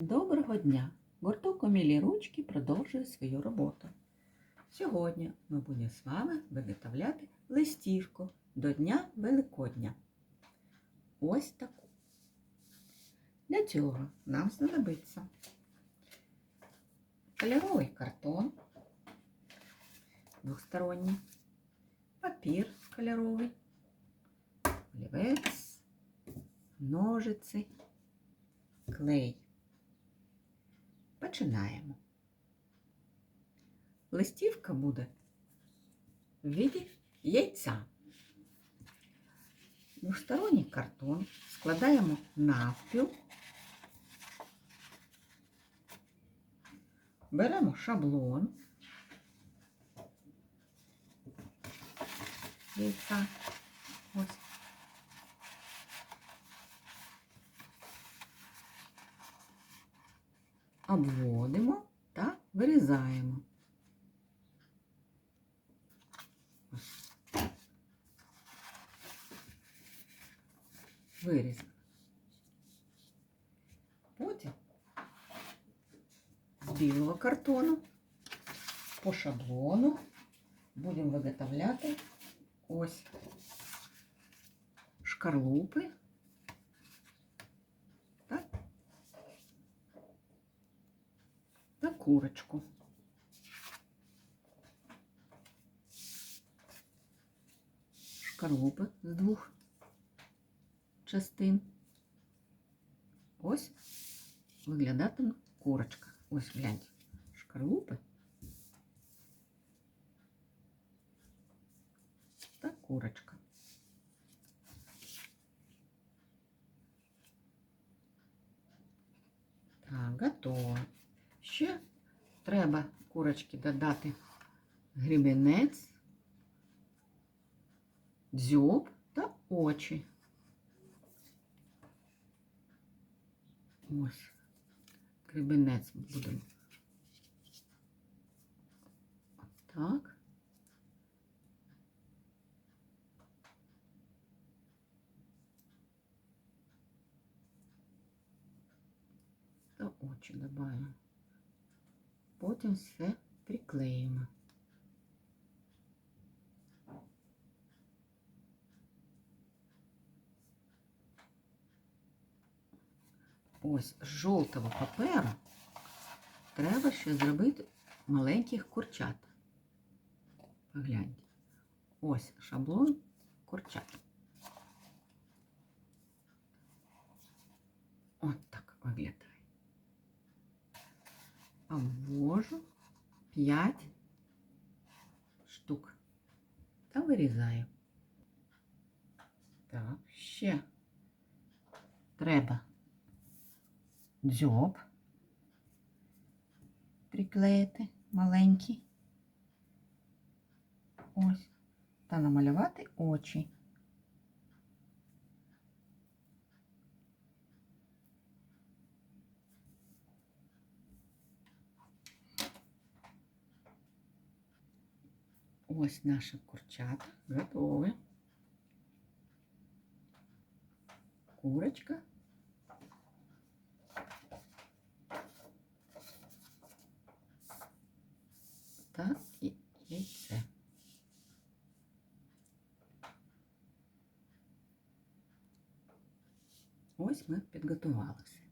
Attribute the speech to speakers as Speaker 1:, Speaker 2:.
Speaker 1: Доброго дня! Гурток Омілі ручки продовжує свою роботу. Сьогодні ми будемо з вами виготовляти листівку до Дня Великодня. Ось таку. Для цього нам знадобиться кольоровий картон, двосторонній, папір кольоровий, олівець, ножиці, клей. Починаємо. Листівка буде в віді яйця. Двосторонній картон складаємо навпіл, беремо шаблон яйця. Ось. Обводимо та вирізаємо. Вирізали. Потім з білого картону по шаблону будемо виготовляти ось шкарлупи. Курочку. Шкарлупи з двох частин. Ось виглядатиме курочка. Ось гляньте, шкарлупи та курочка. Так, готово. Ще треба курочки додати грібенець, дзьоб та очі. Ось, грібенець будемо. Так. Та очі додаємо. Потім все приклеїмо. Ось з жовтого паперу треба ще зробити маленьких курчат. Погляньте. Ось шаблон курчат. От так виглядає обвожу 5 штук та вирізаю. Так, ще треба дзьоб приклеїти маленький. Ось. Та намалювати очі. Ось наші курчата готові. Курочка. Та і яйце. Ось ми підготувалися.